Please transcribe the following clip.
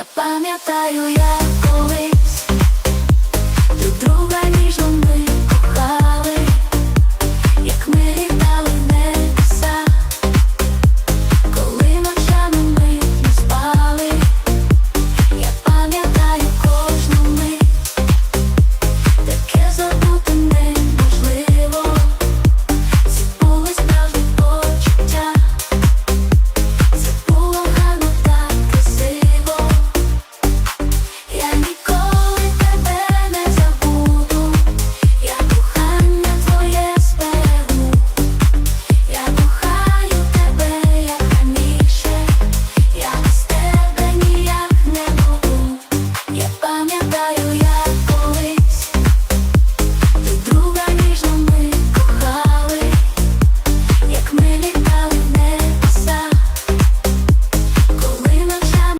Я пам'ятаю, я коли.